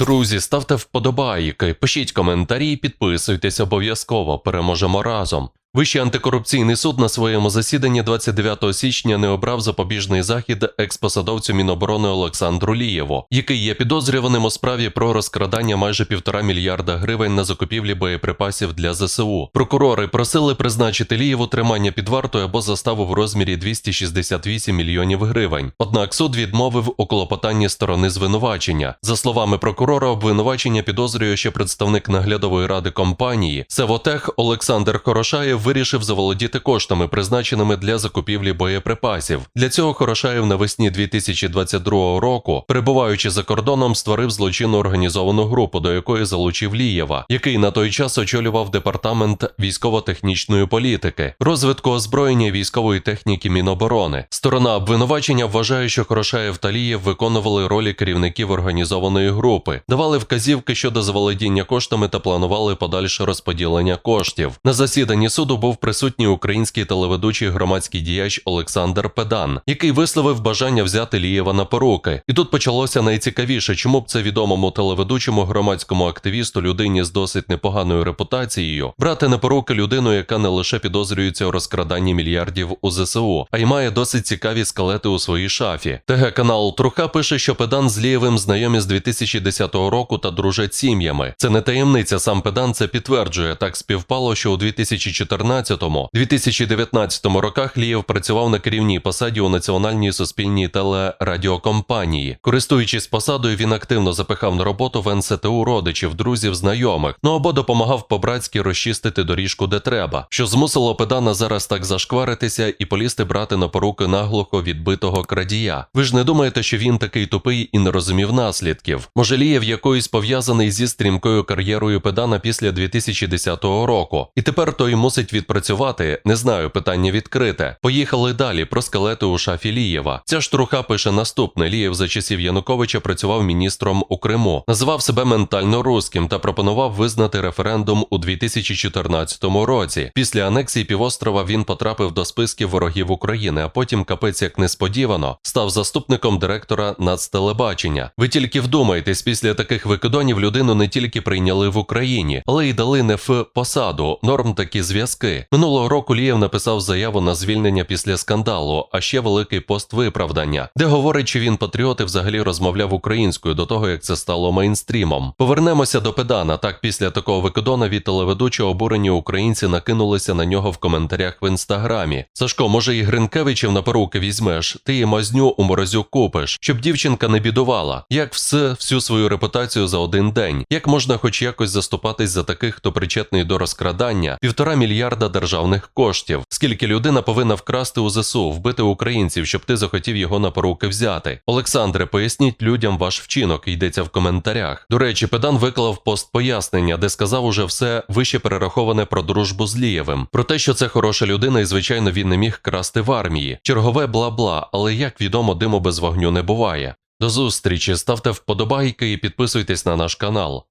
Друзі, ставте вподобайки, пишіть коментарі, підписуйтесь обов'язково. Переможемо разом. Вищий антикорупційний суд на своєму засіданні 29 січня не обрав запобіжний захід експосадовцю Міноборони Олександру Лієву, який є підозрюваним у справі про розкрадання майже півтора мільярда гривень на закупівлі боєприпасів для ЗСУ. Прокурори просили призначити Лієву тримання під вартою або заставу в розмірі 268 мільйонів гривень. Однак суд відмовив у клопотанні сторони звинувачення. За словами прокурора, обвинувачення підозрює, що представник наглядової ради компанії Севотех Олександр Хорошаєв вирішив заволодіти коштами, призначеними для закупівлі боєприпасів. Для цього Хорошаєв навесні 2022 року, перебуваючи за кордоном, створив злочинну організовану групу, до якої залучив Лієва, який на той час очолював департамент військово-технічної політики, розвитку озброєння військової техніки Міноборони. Сторона обвинувачення вважає, що Хорошаєв та Лієв виконували ролі керівників організованої групи, давали вказівки щодо заволодіння коштами та планували подальше розподілення коштів. На засіданні суду був присутній український телеведучий громадський діяч Олександр Педан, який висловив бажання взяти Лієва на поруки. І тут почалося найцікавіше, чому б це відомому телеведучому громадському активісту людині з досить непоганою репутацією брати на поруки людину, яка не лише підозрюється у розкраданні мільярдів у ЗСУ, а й має досить цікаві скелети у своїй шафі. ТГ канал Труха пише, що Педан з Лієвим знайомі з 2010 року та дружать сім'ями. Це не таємниця. Сам Педан це підтверджує. Так співпало, що у 2014-2019 роках Лієв працював на керівній посаді у національній суспільній телерадіокомпанії. Користуючись посадою, він активно запихав на роботу в НСТУ родичів, друзів, знайомих. Ну або допомагав по-братськи розчистити доріжку, де треба, що змусило Педана зараз так зашкваритися і полізти брати на поруки наглухо відбитого крадія. Ви ж не думаєте, що він такий тупий і не розумів наслідків? Може, Лієв якоюсь пов'язаний зі стрімкою кар'єрою Педана після 2010 року, і тепер той мусить відпрацювати. Не знаю, питання відкрите. Поїхали далі про скелети у шафі Лієва. Ця штруха пише наступне: Лієв за часів Януковича працював міністром у Криму, називав себе ментально руським та пропонував визнати референдум у 2014 році. Після анексії півострова він потрапив до списків ворогів України, а потім капець як несподівано став заступником директора нацтелебачення. Ви тільки вдумайтесь, після таких викидонів людину не тільки прийняли в Україні, але й дали не в посаду. Норм такі зв'язки. Минулого року Лієв написав заяву на звільнення після скандалу, а ще великий пост виправдання, де говорить, що він патріот і взагалі розмовляв українською до того, як це стало мейнстрімом. Повернемося до педана. Так, після такого викидона від телеведучого обурені українці накинулися на нього в коментарях в інстаграмі. Сашко, може, і Гринкевичів на поруки візьмеш, ти і мазню у морозю купиш, щоб дівчинка не бідувала. Як все всю свою репутацію за один день? Як можна хоч якось заступатись за таких, хто причетний до розкрадання півтора мільярда державних коштів? Скільки людина повинна вкрасти у ЗСУ, вбити українців, щоб ти захотів його на поруки взяти? Олександре, поясніть людям ваш вчинок, йдеться в коментарях. До речі, педан виклав пост пояснення, де сказав уже все вище перераховане про дружбу з Лієвим, про те, що це хороша людина, і звичайно він не міг красти в армії. Чергове бла бла, але як відомо, диму без вогню не буває. До зустрічі, ставте вподобайки і підписуйтесь на наш канал.